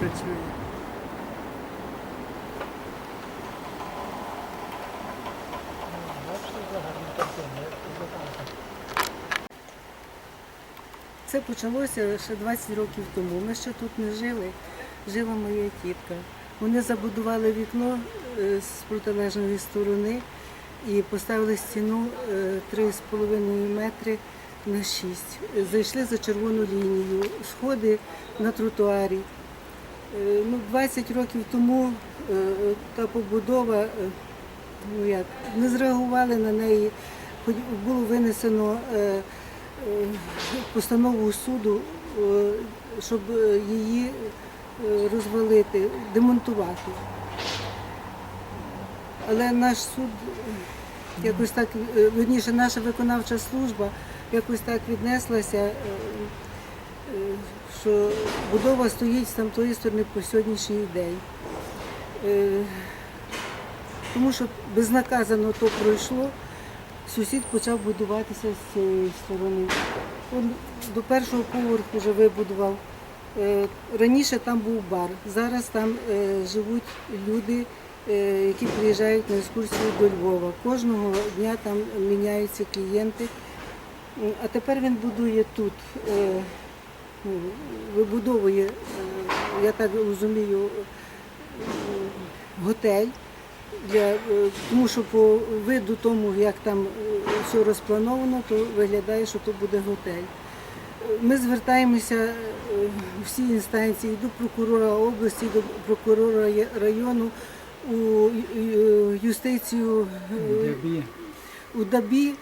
працює. Це почалося ще 20 років тому. Ми ще тут не жили. Жила моя тітка. Вони забудували вікно е, з протилежної сторони і поставили стіну е, 3,5 метри на 6. Зайшли за червону лінію, сходи на тротуарі. Е, Ну, 20 років тому е, та побудова, е, ну як, не зреагували на неї. Було винесено постанову суду, щоб її розвалити, демонтувати. Але наш суд якось так, верніше, наша виконавча служба якось так віднеслася, що будова стоїть з тамтої сторони по сьогоднішній день. Е, Тому що безнаказано то пройшло, сусід почав будуватися з цієї сторони. Він до першого поверху вже вибудував. Е, Раніше там був бар, зараз там е, живуть люди, які приїжджають на екскурсію до Львова. Кожного дня там міняються клієнти. А тепер він будує тут, вибудовує, е, я так розумію, е, готель. Для, е, тому що по виду тому, як там все розплановано, то виглядає, що то буде готель. Ми звертаємося всі інстанції до прокурора області, до прокурора району, у юстицію у ДАБІ.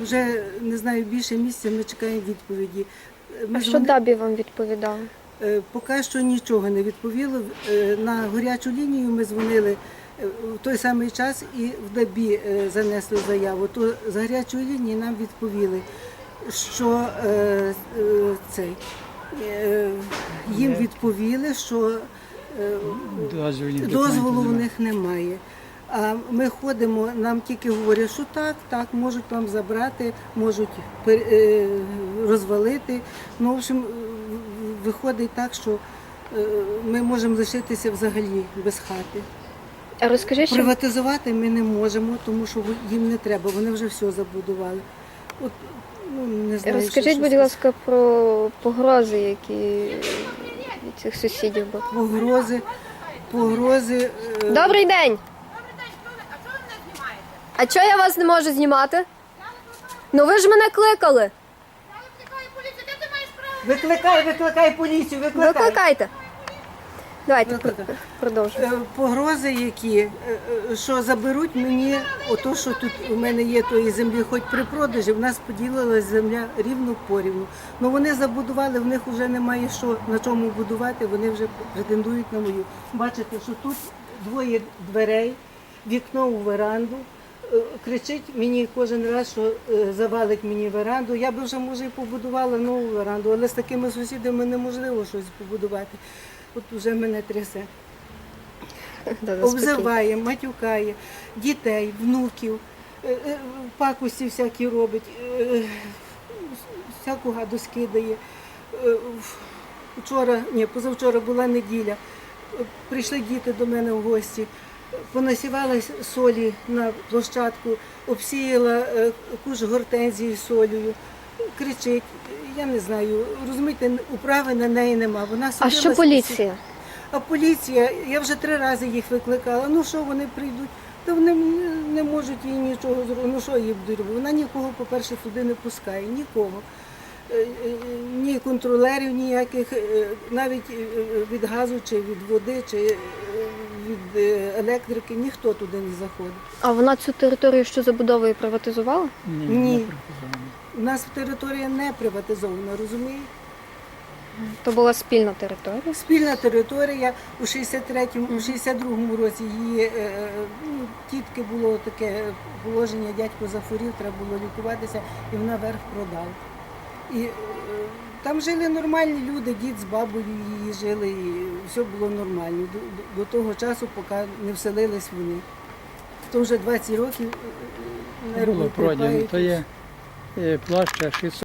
Вже не знаю більше місяця ми чекаємо відповіді. Ми А що дзвони- Дабі вам відповідав? Е, Поки що нічого не відповіло. Е, На гарячу лінію ми дзвонили е, в той самий час і в ДАБІ занесли заяву. То з гарячої лінії нам відповіли, що цей, їм відповіли, що дозволу в них немає. А ми ходимо, нам тільки говорять, що так, так, можуть вам забрати, можуть е, розвалити. Ну, в общем, виходить так, що е, ми можемо лишитися взагалі без хати. А розкажіть, що Приватизувати ми не можемо, тому що їм не треба, вони вже все забудували. От, ну, не знаю, розкажіть, що- будь що ласка, про погрози, які від цих сусідів були. погрози, погрози. е, Добрий день! А чого ви мене знімаєте? А чого я вас не можу знімати? Ну ви ж мене кликали. Викликай, викликай поліцію, викликай. Викликайте. Давайте Викликай. продовжуємо. Е, Погрози, які е, е, що заберуть мені, ото що тут у мене є тої землі, хоч при продажі, в нас поділилась земля рівно порівну. Ну вони забудували, в них вже немає що на чому будувати, вони вже претендують на мою. Бачите, що тут двоє дверей, вікно у веранду. Кричить мені кожен раз, що е, завалить мені веранду. Я би вже може і побудувала нову веранду, але з такими сусідами неможливо щось побудувати. От вже мене трясе обзиває, матюкає дітей, внуків, е, е, пакості всякі робить, всяку гадость кидає. Е, Вчора, ні, позавчора була неділя. Прийшли діти до мене в гості, понасівала солі на площадку, обсіяла е, куш гортензії солею, кричить. Я не знаю, розумієте, управи на неї нема. Вона А що поліція? а поліція, я вже три рази їх викликала. Ну що вони прийдуть? Та вони не можуть їй нічого зробити. Ну що їй будуть робити? Вона нікого, по-перше, туди не пускає, нікого. Е, е, Ні контролерів ніяких, навіть від газу чи від води, чи від електрики, ніхто туди не заходить. А вона цю територію, що забудовою приватизувала? Ні, Ні. не. У нас територія не приватизована, розумієте? То була спільна територія. Спільна територія у 63-му, у 62-му році її е, ну, тітки було таке положення, дядько захворів, треба було лікуватися, і вона верх продала. І е, там жили нормальні люди, дід з бабою її жили, і все було нормально. До, до- того часу, поки не вселились вони. То вже 20 років не е, Було нерви продано. То є е, площа 600